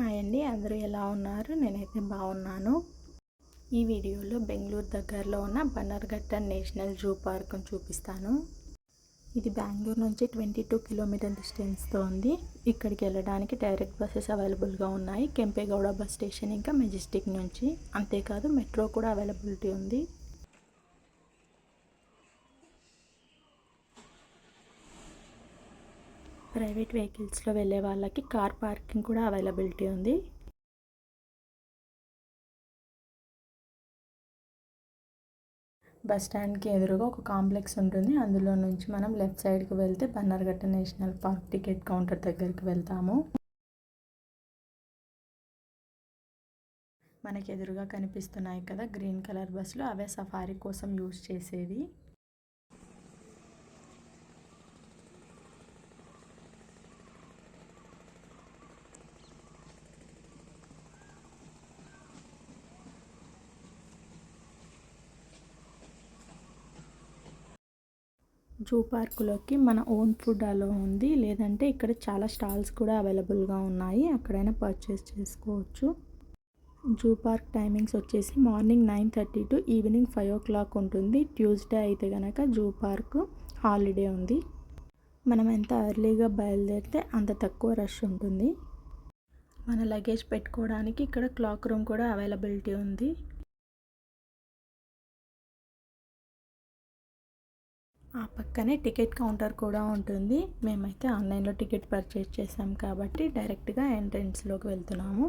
Hi అండి అందరూ ఎలా ఉన్నారు? నేనైతే బాగున్నాను. ఈ వీడియోలో బెంగళూరు దగ్గరలో ఉన్న బన్నర్ఘట్ట నేషనల్ జూ పార్క్ని చూపిస్తాను. ఇది బెంగళూరు నుంచి ట్వంటీ టూ కిలోమీటర్ డిస్టెన్స్తో ఉంది. ఇక్కడికి వెళ్ళడానికి డైరెక్ట్ బస్సెస్ అవైలబుల్గా ఉన్నాయి. కెంపేగౌడ బస్ స్టేషన్ ఇంకా మెజెస్టిక్ నుంచి. అంతేకాదు మెట్రో కూడా అవైలబిలిటీ ఉంది. ప్రైవేట్ వెహికల్స్లో వెళ్ళే వాళ్ళకి కార్ పార్కింగ్ కూడా అవైలబిలిటీ ఉంది. బస్ స్టాండ్కి ఎదురుగా ఒక కాంప్లెక్స్ ఉంటుంది. అందులో నుంచి మనం లెఫ్ట్ సైడ్కి వెళ్తే Bannerghatta national park ticket counter దగ్గరికి వెళ్తాము. మనకి ఎదురుగా కనిపిస్తున్నాయి కదా గ్రీన్ కలర్ బస్సులు. అవే సఫారీ కోసం యూజ్ చేసేవి. జూ పార్కులోకి మన ఓన్ ఫుడ్ అలో ఉంది. లేదంటే ఇక్కడ చాలా స్టాల్స్ కూడా అవైలబుల్గా ఉన్నాయి. అక్కడైనా పర్చేస్ చేసుకోవచ్చు. జూ పార్క్ టైమింగ్స్ వచ్చేసి morning nine thirty to evening five o'clock ఉంటుంది. ట్యూస్డే అయితే కనుక జూ పార్క్ హాలిడే ఉంది. మనం ఎంత ఎర్లీగా బయలుదేరితే అంత తక్కువ రష్ ఉంటుంది. మన లగేజ్ పెట్టుకోవడానికి ఇక్కడ క్లాక్ రూమ్ కూడా అవైలబిలిటీ ఉంది. ఆ పక్కనే టికెట్ కౌంటర్ కూడా ఉంటుంది. మేమైతే ఆన్లైన్లో టికెట్ పర్చేస్ చేసాం కాబట్టి డైరెక్ట్గా ఎంట్రెన్స్లోకి వెళ్తున్నాము.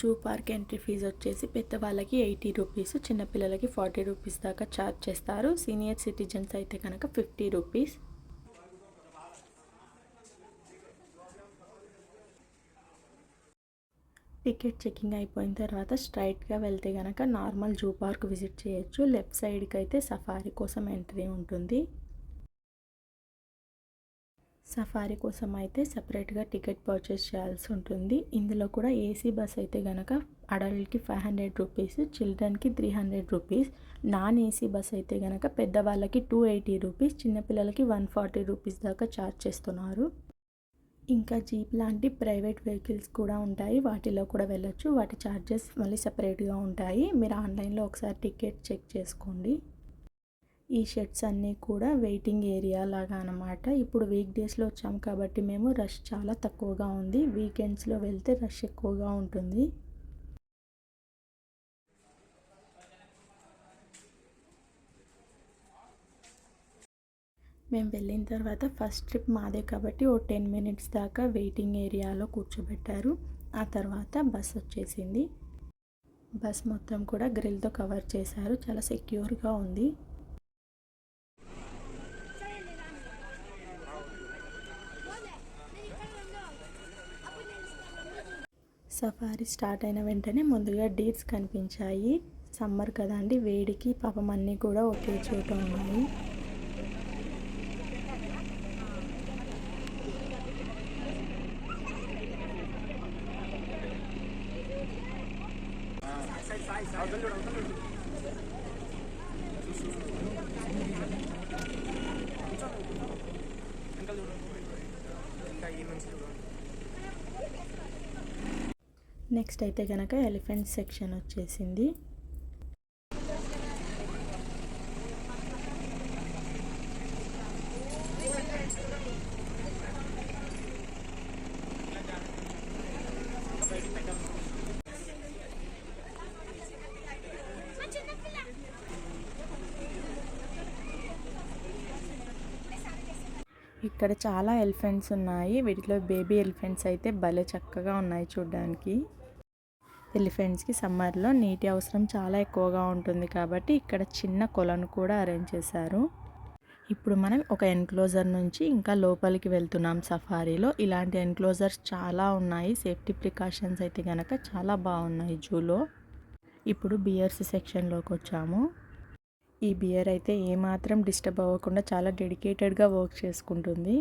జూ పార్క్ ఎంట్రీ ఫీజు వచ్చేసి పెద్దవాళ్ళకి ఎయిటీ రూపీస్ చిన్నపిల్లలకి ఫార్టీ రూపీస్ దాకా ఛార్జ్ చేస్తారు. సీనియర్ సిటిజన్స్ అయితే కనుక ఫిఫ్టీ రూపీస్. టికెట్ చెకింగ్ అయిపోయిన తర్వాత స్ట్రైట్గా వెళ్తే కనుక నార్మల్ జూ పార్క్ విజిట్ చేయొచ్చు. లెఫ్ట్ సైడ్కి అయితే సఫారీ కోసం ఎంట్రీ ఉంటుంది. సఫారీ కోసం అయితే సపరేట్గా టికెట్ పర్చేస్ చేయాల్సి ఉంటుంది. ఇందులో కూడా ఏసీ బస్ అయితే కనుక అడల్ట్కి five hundred rupees చిల్డ్రన్కి three hundred rupees non AC bus అయితే కనుక పెద్దవాళ్ళకి టూ ఎయిటీ రూపీస్ చిన్నపిల్లలకి వన్ ఫార్టీ రూపీస్ దాకా ఛార్జ్ చేస్తున్నారు. ఇంకా జీప్ లాంటి ప్రైవేట్ వెహికల్స్ కూడా ఉంటాయి. వాటిలో కూడా వెళ్ళొచ్చు. వాటి ఛార్జెస్ మళ్ళీ సపరేట్గా ఉంటాయి. మీరు ఆన్లైన్లో ఒకసారి టికెట్ చెక్ చేసుకోండి. ఈ షెడ్స్ అన్నీ కూడా వెయిటింగ్ ఏరియా లాగా అనమాట ఇప్పుడు వీక్ డేస్లో వచ్చాము కాబట్టి మేము రష్ చాలా తక్కువగా ఉంది. వీకెండ్స్లో వెళ్తే రష్ ఎక్కువగా ఉంటుంది. మేము వెళ్ళిన తర్వాత ఫస్ట్ ట్రిప్ మాదే కాబట్టి ఓ టెన్ మినిట్స్ దాకా వెయిటింగ్ ఏరియాలో కూర్చోబెట్టారు. ఆ తర్వాత బస్ వచ్చేసింది. బస్ మొత్తం కూడా గ్రిల్తో కవర్ చేశారు. చాలా సెక్యూర్గా ఉంది. సఫారీ స్టార్ట్ అయిన వెంటనే ముందుగా డీప్స్ కనిపించాయి. సమ్మర్ కదండి వేడికి పాపం అన్నీ కూడా ఒకే చోట ఉన్నాయి. నెక్స్ట్ అయితే కనుక ఎలిఫెంట్ సెక్షన్ వచ్చేసింది. ఇక్కడ చాలా ఎలిఫెంట్స్ ఉన్నాయి. వీటిలో బేబీ ఎలిఫెంట్స్ అయితే భలే చక్కగా ఉన్నాయి చూడడానికి. ఎలిఫెంట్స్కి సమ్మర్లో నీటి అవసరం చాలా ఎక్కువగా ఉంటుంది కాబట్టి ఇక్కడ చిన్న కొలను కూడా అరేంజ్ చేశారు. ఇప్పుడు మనం ఒక ఎన్క్లోజర్ నుంచి ఇంకా లోపలికి వెళ్తున్నాం సఫారీలో. ఇలాంటి ఎన్క్లోజర్స్ చాలా ఉన్నాయి. సేఫ్టీ ప్రికాషన్స్ అయితే కనుక చాలా బాగున్నాయి జూలో. ఇప్పుడు బియర్స్ సెక్షన్లోకి వచ్చాము. ఈ బియర్ అయితే ఏమాత్రం డిస్టర్బ్ అవ్వకుండా చాలా డెడికేటెడ్గా వర్క్ చేసుకుంటుంది.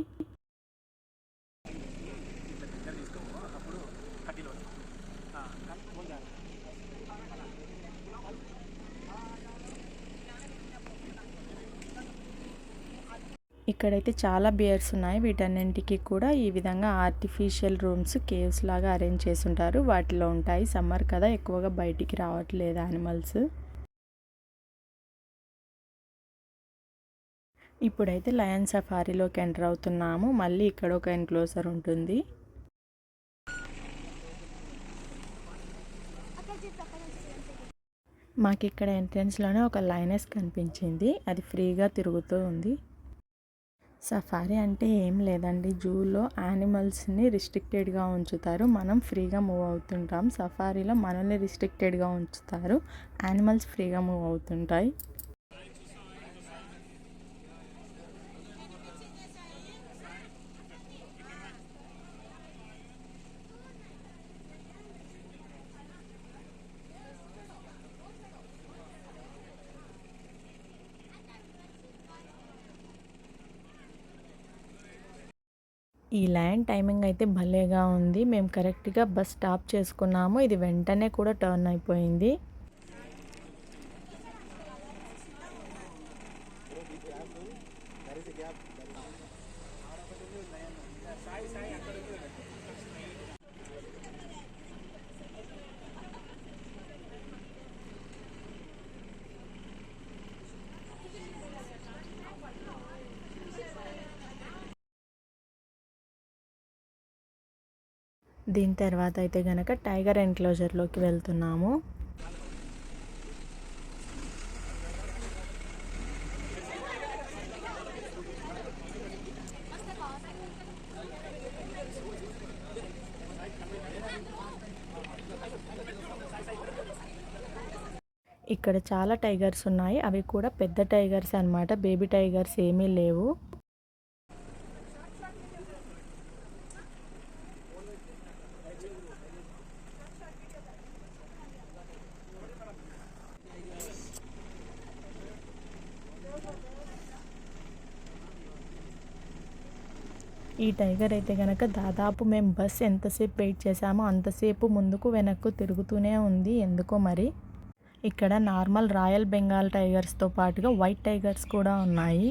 ఇక్కడైతే చాలా బియర్స్ ఉన్నాయి. వీటన్నింటికి కూడా ఈ విధంగా ఆర్టిఫిషియల్ రూమ్స్ కేవ్స్ లాగా అరేంజ్ చేసి ఉంటారు. వాటిలో ఉంటాయి. సమ్మర్ కదా ఎక్కువగా బయటికి రావట్లేదు యానిమల్స్. ఇప్పుడైతే లయన్ సఫారీలోకి ఎంటర్ అవుతున్నాము. మళ్ళీ ఇక్కడ ఒక ఎన్క్లోజర్ ఉంటుంది. మాకు ఇక్కడ ఎంట్రన్స్లోనే ఒక లైనెస్ కనిపించింది. అది ఫ్రీగా తిరుగుతూ ఉంది. సఫారీ అంటే ఏం లేదండి. జూలో యానిమల్స్ని రిస్ట్రిక్టెడ్గా ఉంచుతారు. మనం ఫ్రీగా మూవ్ అవుతుంటాం. సఫారీలో మనల్ని రిస్ట్రిక్టెడ్గా ఉంచుతారు. యానిమల్స్ ఫ్రీగా మూవ్ అవుతుంటాయి. ఈ ల్యాండ్ టైమింగ్ అయితే భలేగా ఉంది. మేము కరెక్ట్గా బస్ స్టాప్ చేసుకున్నాము. ఇది వెంటనే కూడా టర్న్ అయిపోయింది. దీని తర్వాత అయితే కనుక టైగర్ ఎన్క్లోజర్లోకి వెళ్తున్నాము. ఇక్కడ చాలా టైగర్స్ ఉన్నాయి. అవి కూడా పెద్ద టైగర్స్ అన్నమాట. బేబీ టైగర్స్ ఏమీ లేవు ఈ టైగర్ అయితే కనుక దాదాపు మేము బస్ ఎంతసేపు వెయిట్ చేసామో అంతసేపు ముందుకు వెనక్కు తిరుగుతూనే ఉంది. ఎందుకో మరి? ఇక్కడ నార్మల్ రాయల్ బెంగాల్ టైగర్స్తో పాటుగా వైట్ టైగర్స్ కూడా ఉన్నాయి.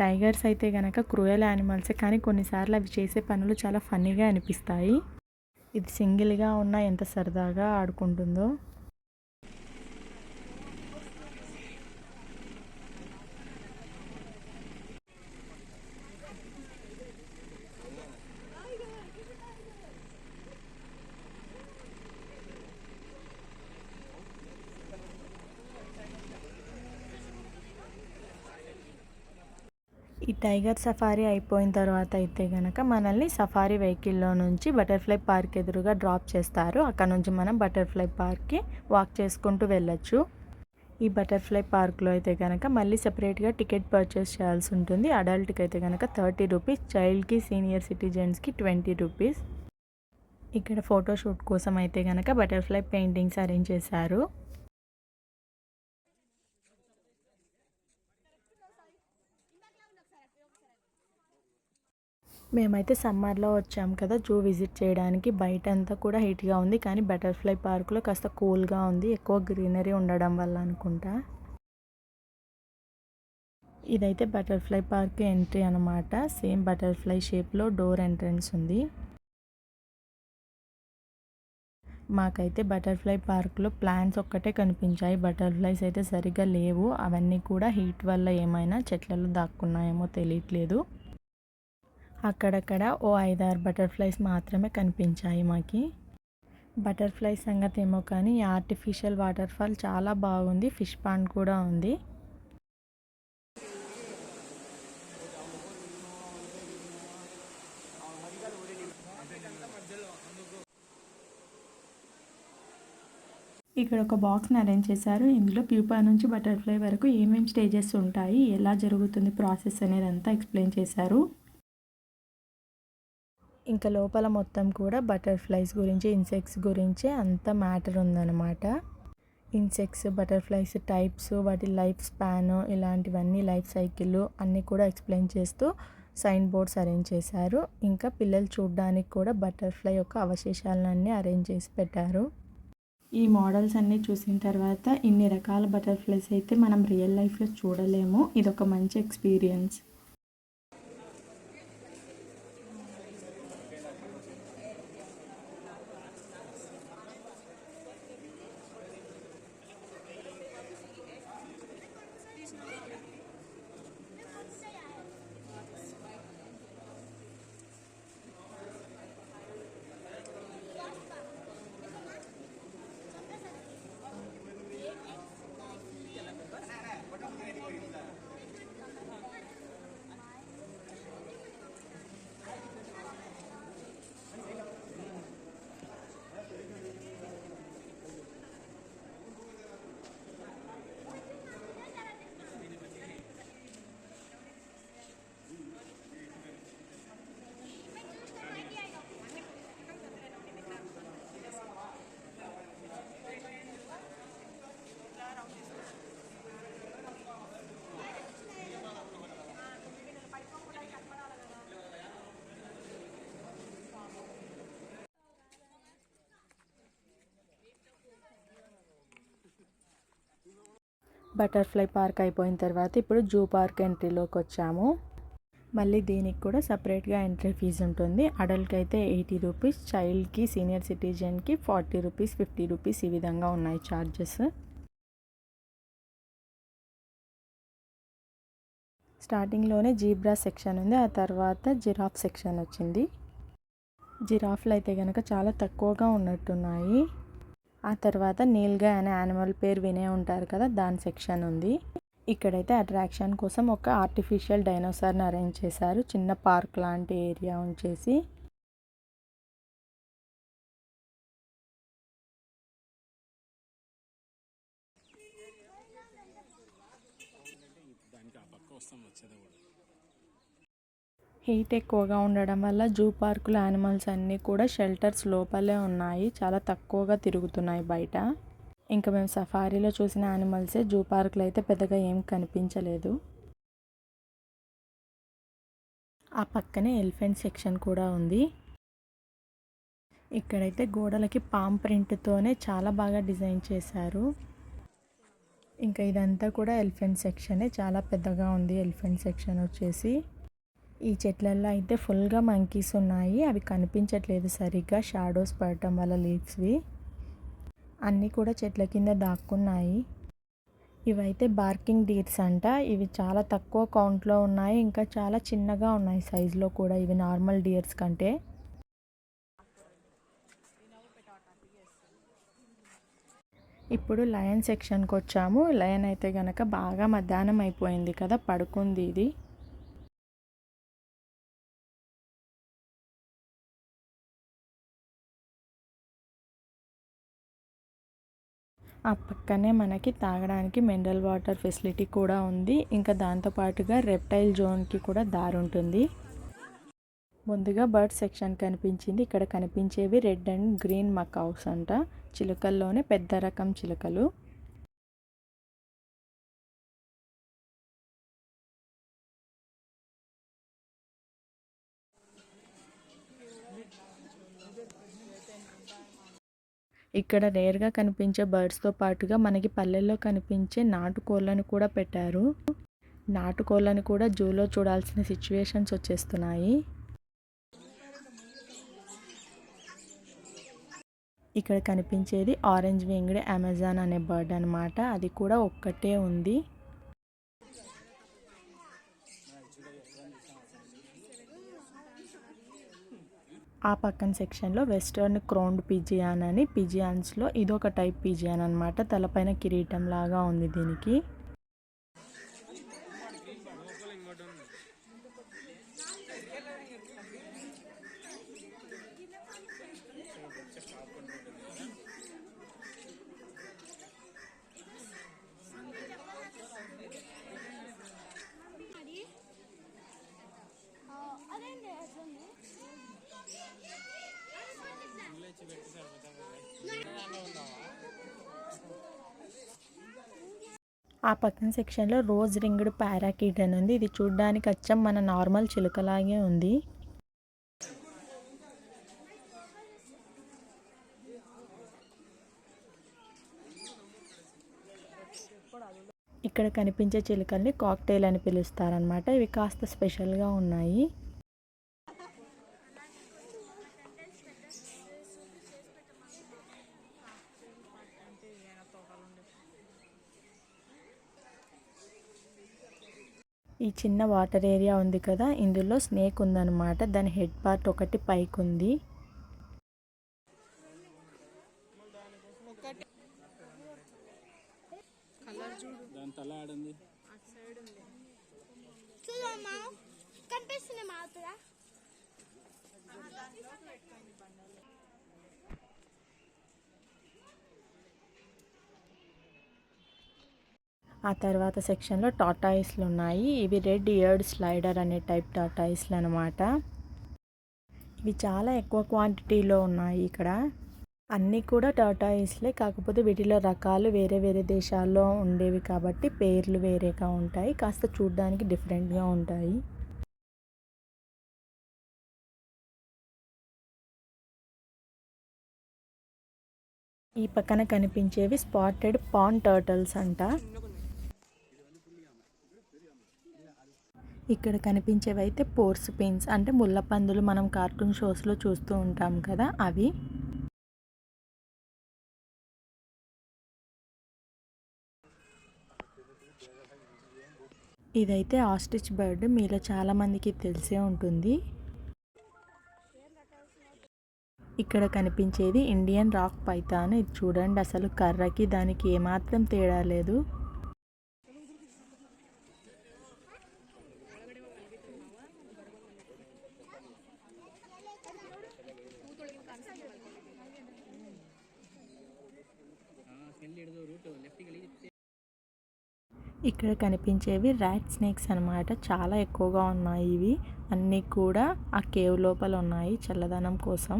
టైగర్స్ అయితే కనుక క్రూయల్ యానిమల్సే కానీ కొన్నిసార్లు అవి చేసే పనులు చాలా ఫన్నీగా అనిపిస్తాయి. ఇది సింగిల్గా ఉన్న ఎంత సరదాగా ఆడుకుంటుందో ఈ టైగర్ సఫారీ అయిపోయిన తర్వాత అయితే కనుక మనల్ని సఫారీ వెహికల్లో నుంచి బటర్ఫ్లై పార్క్ ఎదురుగా డ్రాప్ చేస్తారు. అక్కడ నుంచి మనం బటర్ఫ్లై పార్క్కి వాక్ చేసుకుంటూ వెళ్ళొచ్చు. ఈ బటర్ఫ్లై పార్క్లో అయితే కనుక మళ్ళీ సపరేట్గా టికెట్ పర్చేస్ చేయాల్సి ఉంటుంది. అడల్ట్కి అయితే కనుక థర్టీ రూపీస్ చైల్డ్కి సీనియర్ సిటిజన్స్కి ట్వంటీ రూపీస్. ఇక్కడ ఫోటోషూట్ కోసం అయితే కనుక బటర్ఫ్లై పెయింటింగ్స్ అరేంజ్ చేశారు. మేమైతే సమ్మర్లో వచ్చాము కదా జూ విజిట్ చేయడానికి. బయట అంతా కూడా హీట్గా ఉంది. కానీ బటర్ఫ్లై పార్క్లో కాస్త కూల్గా ఉంది. ఎక్కువ గ్రీనరీ ఉండడం వల్ల అనుకుంటా. ఇదైతే బటర్ఫ్లై పార్క్ ఎంట్రీ అనమాట సేమ్ బటర్ఫ్లై షేప్లో డోర్ ఎంట్రన్స్ ఉంది. మాకైతే బటర్ఫ్లై పార్క్లో ప్లాంట్స్ ఒక్కటే కనిపించాయి. బటర్ఫ్లైస్ అయితే సరిగ్గా లేవు. అవన్నీ కూడా హీట్ వల్ల ఏమైనా చెట్లలో దాక్కున్నాయేమో తెలియట్లేదు. అక్కడక్కడ ఓ ఐదారు బటర్ఫ్లైస్ మాత్రమే కనిపించాయి మాకి. బటర్ఫ్లై సంగతి ఏమో కానీ ఆర్టిఫిషియల్ వాటర్ ఫాల్ చాలా బాగుంది ఫిష్ పాండ్ కూడా ఉంది. ఇక్కడ ఒక బాక్స్ని అరేంజ్ చేశారు. ఇందులో ప్యూపా నుంచి బటర్ఫ్లై వరకు ఏమేమి స్టేజెస్ ఉంటాయి ఎలా జరుగుతుంది ప్రాసెస్ అనేది అంతా ఎక్స్ప్లెయిన్ చేశారు. ఇంకా లోపల మొత్తం కూడా బటర్ఫ్లైస్ గురించి ఇన్సెక్ట్స్ గురించి అంత మ్యాటర్ ఉందన్నమాట. ఇన్సెక్ట్స్ బటర్ఫ్లైస్ టైప్స్ వాటి లైఫ్ స్పాన్ ఇలాంటివన్నీ లైఫ్ సైకిల్ అన్నీ కూడా ఎక్స్ప్లెయిన్ చేస్తూ సైన్ బోర్డ్స్ అరేంజ్ చేశారు. ఇంకా పిల్లలు చూడడానికి కూడా బటర్ఫ్లై యొక్క అవశేషాలన్నీ అరేంజ్ చేసి పెట్టారు. ఈ మోడల్స్ అన్నీ చూసిన తర్వాత ఇన్ని రకాల బటర్ఫ్లైస్ అయితే మనం రియల్ లైఫ్లో చూడలేము. ఇదొక మంచి ఎక్స్పీరియన్స్. బటర్ఫ్లై పార్క్ అయిపోయిన తర్వాత ఇప్పుడు జూ పార్క్ ఎంట్రీలోకి వచ్చాము. మళ్ళీ దీనికి కూడా సపరేట్గా ఎంట్రీ ఫీజు ఉంటుంది. అడల్ట్కి అయితే ఎయిటీ రూపీస్ చైల్డ్కి సీనియర్ సిటిజన్కి ఫార్టీ రూపీస్ ఫిఫ్టీ రూపీస్ ఈ విధంగా ఉన్నాయి ఛార్జెస్ స్టార్టింగ్లోనే జీబ్రా సెక్షన్ ఉంది. ఆ తర్వాత జిరాఫ్ సెక్షన్ వచ్చింది. జిరాఫ్లు అయితే కనుక చాలా తక్కువగా ఉన్నట్టున్నాయి. ఆ తర్వాత నీల్గా అనే యానిమల్ పేరు వినే ఉంటారు కదా దాని సెక్షన్ ఉంది. ఇక్కడైతే అట్రాక్షన్ కోసం ఒక ఆర్టిఫిషియల్ డైనోసార్ని అరేంజ్ చేశారు. చిన్న పార్క్ లాంటి ఏరియా ఉంచేసి. హీట్ ఎక్కువగా ఉండడం వల్ల జూ పార్కుల యానిమల్స్ అన్నీ కూడా షెల్టర్స్ లోపలే ఉన్నాయి. చాలా తక్కువగా తిరుగుతున్నాయి బయట. ఇంకా మేము సఫారీలో చూసిన యానిమల్సే జూ పార్క్లో అయితే పెద్దగా ఏం కనిపించలేదు. ఆ పక్కనే ఎలిఫెంట్ సెక్షన్ కూడా ఉంది. ఇక్కడైతే గోడలకి పామ్ ప్రింట్తోనే చాలా బాగా డిజైన్ చేశారు. ఇంకా ఇదంతా కూడా ఎలిఫెంట్ సెక్షనే. చాలా పెద్దగా ఉంది ఎలిఫెంట్ సెక్షన్ వచ్చేసి. ఈ చెట్లల్లో అయితే ఫుల్గా మంకీస్ ఉన్నాయి. అవి కనిపించట్లేదు సరిగ్గా. షాడోస్ పడటం వల్ల లీవ్స్వి అన్నీ కూడా చెట్ల కింద దాక్కున్నాయి. ఇవైతే బార్కింగ్ డీర్స్ అంట. ఇవి చాలా తక్కువ కౌంట్లో ఉన్నాయి. ఇంకా చాలా చిన్నగా ఉన్నాయి సైజులో కూడా ఇవి నార్మల్ డియర్స్ కంటే. ఇప్పుడు లయన్ సెక్షన్కి వచ్చాము లయన్ అయితే గనక బాగా మధ్యాహ్నం అయిపోయింది కదా పడుకుంది ఇది. ఆ పక్కనే మనకి తాగడానికి మినరల్ వాటర్ ఫెసిలిటీ కూడా ఉంది. ఇంకా దాంతోపాటుగా రెప్టైల్ జోన్కి కూడా దారి ఉంటుంది ముందుగా బర్డ్ సెక్షన్ కనిపించింది. ఇక్కడ కనిపించేవి రెడ్ అండ్ గ్రీన్ మకౌస్ అంట. చిలుకల్లోనే పెద్ద రకం చిలుకలు. ఇక్కడ రేర్గా కనిపించే బర్డ్స్తో పాటుగా మనకి పల్లెల్లో కనిపించే నాటుకోళ్ళను కూడా పెట్టారు. నాటుకోళ్ళను కూడా జూలో చూడాల్సిన సిచ్యువేషన్స్ వచ్చేస్తున్నాయి. ఇక్కడ కనిపించేది ఆరెంజ్ వింగ్డ్ అమెజాన్ అనే బర్డ్ అనమాట అది కూడా ఒక్కటే ఉంది. ఆ పక్కన సెక్షన్లో వెస్టర్న్ క్రౌండ్ పిజియాన్ అని పిజియాన్స్లో ఇదొక టైప్ పిజియాన్ అనమాట తలపైన కిరీటం లాగా ఉంది దీనికి. పక్కన సెక్షన్లో రోజ్ రింగ్డ్ పారాకిడ్ అని ఉంది. ఇది చూడ్డానికి అచ్చం మన నార్మల్ చిలుకలాగే ఉంది. ఇక్కడ కనిపించే చిలుకల్ని కాక్టైల్ అని పిలుస్తారనమాట ఇవి కాస్త స్పెషల్గా ఉన్నాయి ఈ చిన్న వాటర్ ఏరియా ఉంది కదా ఇందులో స్నేక్ ఉందన్నమాట. దాని హెడ్ పార్ట్ ఒకటి పైకి ఉంది దాని తల ఆడింది చూడమ్మా కనిపిస్తుంది మాతురా ఆ తర్వాత సెక్షన్లో టాటాయిస్లు ఉన్నాయి. ఇవి రెడ్ ఇయర్డ్ స్లైడర్ అనే టైప్ టాటాయిస్లు అనమాట ఇవి చాలా ఎక్కువ క్వాంటిటీలో ఉన్నాయి ఇక్కడ. అన్నీ కూడా టాటాయిస్లే కాకపోతే వీటిలో రకాలు వేరే వేరే దేశాల్లో ఉండేవి కాబట్టి పేర్లు వేరేగా ఉంటాయి. కాస్త చూడడానికి డిఫరెంట్గా ఉంటాయి. ఈ పక్కన కనిపించేవి స్పాటెడ్ పాన్ టర్టల్స్ అంట. ఇక్కడ కనిపించేవి అయితే పోర్స్ పిన్స్ అంటే ముళ్ళపందులు మనం కార్టూన్ షోస్లో చూస్తూ ఉంటాం కదా అవి. ఇదైతే ఆస్టిచ్ బర్డ్ మీలో చాలామందికి తెలిసే ఉంటుంది. ఇక్కడ కనిపించేది ఇండియన్ రాక్ పైథాన్. ఇది చూడండి అసలు కర్రకి దానికి ఏమాత్రం తేడా లేదు. ఇక్కడ కనిపించేవి ర్యాట్ స్నేక్స్ అనమాట చాలా ఎక్కువగా ఉన్నాయి ఇవి. అన్నీ కూడా ఆ కేవ్ లోపల ఉన్నాయి చల్లదనం కోసం.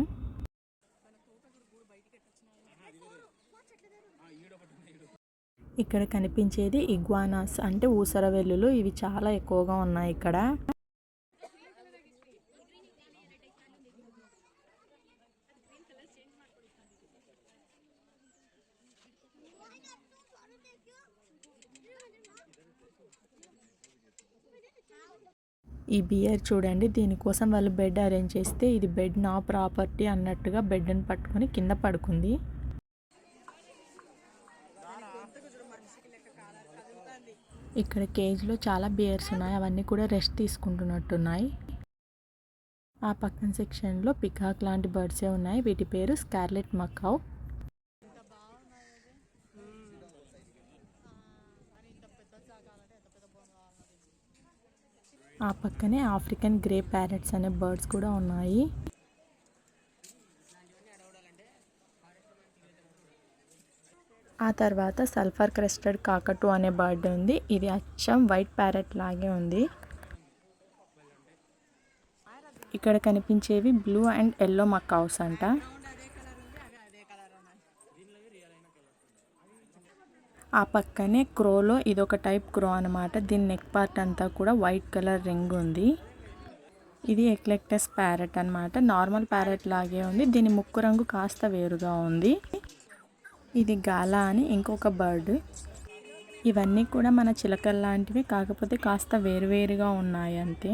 ఇక్కడ కనిపించేది ఇగ్వానాస్ అంటే ఊసర వెల్లులు ఇవి చాలా ఎక్కువగా ఉన్నాయి ఇక్కడ. ఈ బియర్ చూడండి దీనికోసం వాళ్ళు బెడ్ అరేంజ్ చేస్తే ఇది బెడ్ నా ప్రాపర్టీ అన్నట్టుగా బెడ్ని పట్టుకొని కింద పడుకుంది. ఇక్కడ కేజ్లో చాలా బియర్స్ ఉన్నాయి అవన్నీ కూడా రెస్ట్ తీసుకుంటున్నట్టున్నాయి. ఆ పక్కన సెక్షన్లో పికాక్ లాంటి బర్డ్సే ఉన్నాయి వీటి పేరు స్కార్లెట్ మకావ్. ఆ పక్కనే ఆఫ్రికన్ గ్రే ప్యారెట్స్ అనే బర్డ్స్ కూడా ఉన్నాయి. ఆ తర్వాత సల్ఫర్ క్రెస్టెడ్ కాకటు అనే బర్డ్ ఉంది. ఇది అచ్చం వైట్ ప్యారెట్ లాగే ఉంది. ఇక్కడ కనిపించేవి బ్లూ అండ్ ఎల్లో మకావ్స్ అంట. ఆ పక్కనే క్రోలో ఇదొక టైప్ క్రో అనమాట దీని నెక్ పార్ట్ అంతా కూడా వైట్ కలర్ రింగ్ ఉంది. ఇది ఎక్లెక్టస్ ప్యారెట్ అనమాట నార్మల్ ప్యారెట్ లాగే ఉంది. దీని ముక్కు రంగు కాస్త వేరుగా ఉంది. ఇది గాలా అని ఇంకొక బర్డ్. ఇవన్నీ కూడా మన చిలకల లాంటివి కాకపోతే కాస్త వేరువేరుగా ఉన్నాయి అంతే.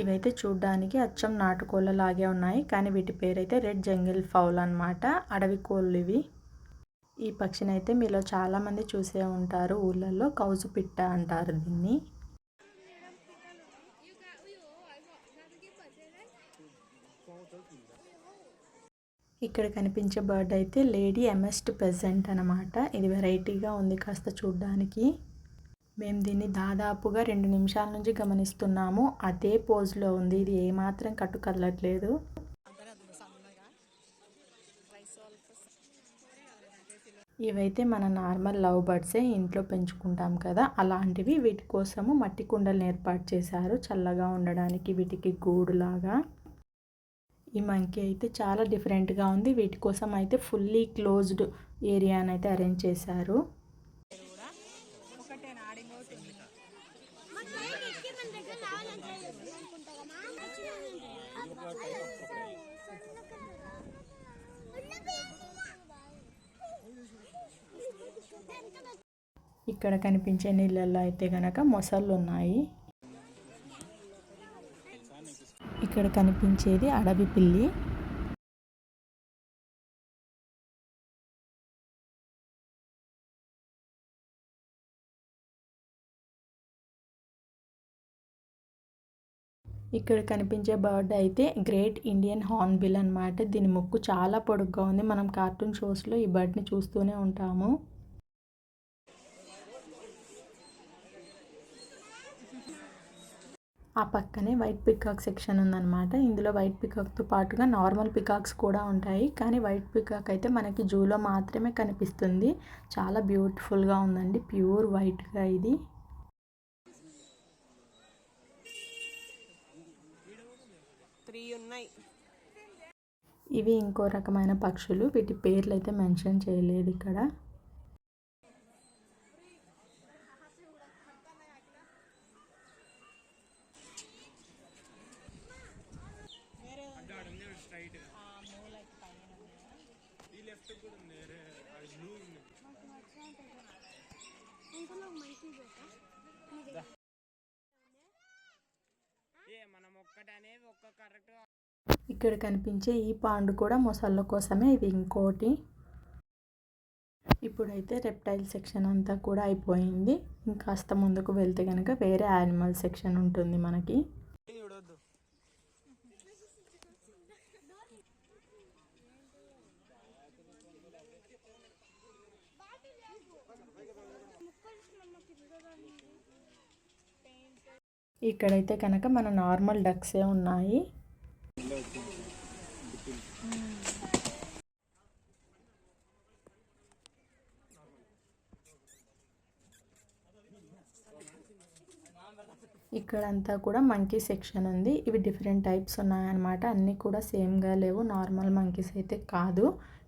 ఇవైతే చూడ్డానికి అచ్చం నాటుకోళ్ళ లాగే ఉన్నాయి. కానీ వీటి పేరైతే రెడ్ జంగిల్ ఫౌల్ అనమాట అడవి కోళ్ళు ఇవి. ఈ పక్షిని అయితే మీలో చాలామంది చూసే ఉంటారు. ఊళ్ళల్లో కౌజు పిట్ట అంటారు దీన్ని. ఇక్కడ కనిపించే బర్డ్ అయితే లేడీ ఎమెస్ట్ పెజెంట్ అనమాట ఇది వెరైటీగా ఉంది కాస్త చూడ్డానికి. మేము దీన్ని దాదాపుగా రెండు నిమిషాల నుంచి గమనిస్తున్నాము. అదే పోజ్లో ఉంది. ఇది ఏమాత్రం కట్టు కదలట్లేదు. ఇవైతే మన నార్మల్ లవ్ బర్డ్సే ఇంట్లో పెంచుకుంటాం కదా. అలాంటివి వీటి కోసము మట్టి కుండలను ఏర్పాటు చేశారు. చల్లగా ఉండడానికి వీటికి గూడులాగా. ఈ మంకీ అయితే చాలా డిఫరెంట్గా ఉంది. వీటి కోసం అయితే ఫుల్లీ క్లోజ్డ్ ఏరియానైతే అయితే అరేంజ్ చేశారు మా ట్రైన్ ఎక్కి మన దగ్గర రావాలంటే అనుకుంటావా ఇక్కడ కనిపించే నీళ్ళల్లో అయితే గనక మొసళ్ళు ఉన్నాయి ఇక్కడ కనిపించేది అడవి పిల్లి. ఇక్కడ కనిపించే బర్డ్ అయితే గ్రేట్ ఇండియన్ హార్న్ బిల్ అనమాట దీని ముక్కు చాలా పొడుగ్గా ఉంది. మనం కార్టూన్ షోస్లో ఈ బర్డ్ని చూస్తూనే ఉంటాము. ఆ పక్కనే వైట్ పికాక్ సెక్షన్ ఉందన్నమాట. ఇందులో వైట్ పికాక్తో పాటుగా నార్మల్ పికాక్స్ కూడా ఉంటాయి. కానీ వైట్ పికాక్ అయితే మనకి జూలో మాత్రమే కనిపిస్తుంది. చాలా బ్యూటిఫుల్గా ఉందండి. ప్యూర్ వైట్గా ఇది. త్రీ ఉన్నాయి. ఇవి ఇంకో రకమైన పక్షులు. వీటి పేర్లు అయితే మెన్షన్ చేయలేదు ఇక్కడ ఇందులో మంచి పెట్టా ఏ మనం ఒక్కటనే ఒక్క కరెక్ట్ ఇక్కడ కనిపించే ఈ పాండు కూడా మొసళ్ళ కోసమే ఇది ఇంకోటి. ఇప్పుడైతే రెప్టైల్ సెక్షన్ అంతా కూడా అయిపోయింది. ఇంకాస్త ముందుకు వెళ్తే కనుక వేరే యానిమల్ సెక్షన్ ఉంటుంది మనకి. ఇక్కడైతే కనుక మన నార్మల్ డక్సే ఉన్నాయి. ఇక్కడంతా కూడా మంకీ సెక్షన్ ఉంది. ఇవి డిఫరెంట్ టైప్స్ ఉన్నాయన్నమాట. అన్నీ కూడా సేమ్గా లేవు. నార్మల్ మంకీస్ అయితే కాదు.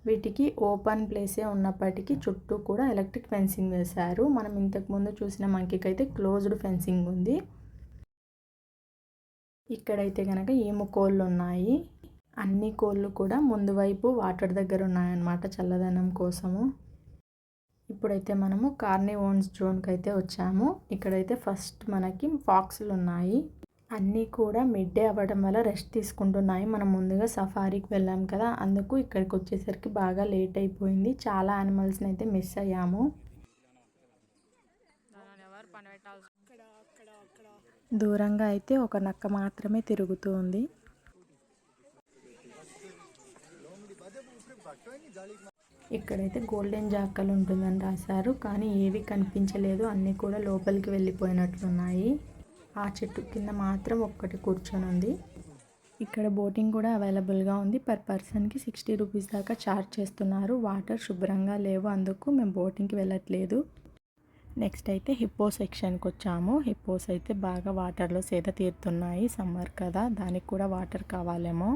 వీటికి ఓపెన్ ప్లేసే ఉన్నప్పటికీ చుట్టూ కూడా ఎలక్ట్రిక్ ఫెన్సింగ్ వేశారు. మనం ఇంతకుముందు చూసిన మంకీకి అయితే క్లోజ్డ్ ఫెన్సింగ్ ఉంది. ఇక్కడైతే కనుక ఈము కోళ్ళు ఉన్నాయి. అన్ని కోళ్ళు కూడా ముందు వైపు వాటర్ దగ్గర ఉన్నాయన్నమాట చల్లదనం కోసము. ఇప్పుడైతే మనము కార్నివోన్స్ జోన్కి అయితే వచ్చాము. ఇక్కడైతే ఫస్ట్ మనకి ఫాక్స్లు ఉన్నాయి అన్నీ కూడా మిడ్ డే అవ్వడం వల్ల రెస్ట్ తీసుకుంటున్నాయి. మనం ముందుగా సఫారీకి వెళ్ళాం కదా అందుకు ఇక్కడికి వచ్చేసరికి బాగా లేట్ అయిపోయింది. చాలా యానిమల్స్ని అయితే మిస్ అయ్యాము. దూరంగా అయితే ఒక నక్క మాత్రమే తిరుగుతూ ఉంది. ఇక్కడైతే గోల్డెన్ జాక్కలు ఉంటుందని రాశారు. కానీ ఏవి కనిపించలేదు. అన్నీ కూడా లోపలికి వెళ్ళిపోయినట్లున్నాయి. ఆ చెట్టు కింద మాత్రం ఒక్కటి కూర్చొని ఉంది. ఇక్కడ బోటింగ్ కూడా అవైలబుల్గా ఉంది. పర్ పర్సన్కి సిక్స్టీ రూపీస్ దాకా ఛార్జ్ చేస్తున్నారు. వాటర్ శుభ్రంగా లేవు. అందుకు మేము బోటింగ్కి వెళ్ళట్లేదు. నెక్స్ట్ అయితే హిప్పో సెక్షన్కి వచ్చాము. హిప్పోస్ అయితే బాగా వాటర్లో సేద తీరుతున్నాయి. సమ్మర్ కదా. దానికి కూడా వాటర్ కావాలేమో.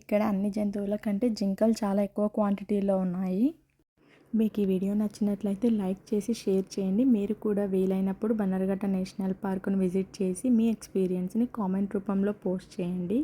ఇక్కడ అన్ని జంతువుల కంటే జింకలు చాలా ఎక్కువ క్వాంటిటీలో ఉన్నాయి. మీకు ఈ వీడియో నచ్చినట్లయితే లైక్ చేసి షేర్ చేయండి. మీరు కూడా వీలైనప్పుడు బన్నర్ఘట్ట నేషనల్ పార్క్ను విజిట్ చేసి మీ ఎక్స్పీరియన్స్ని కామెంట్ రూపంలో పోస్ట్ చేయండి.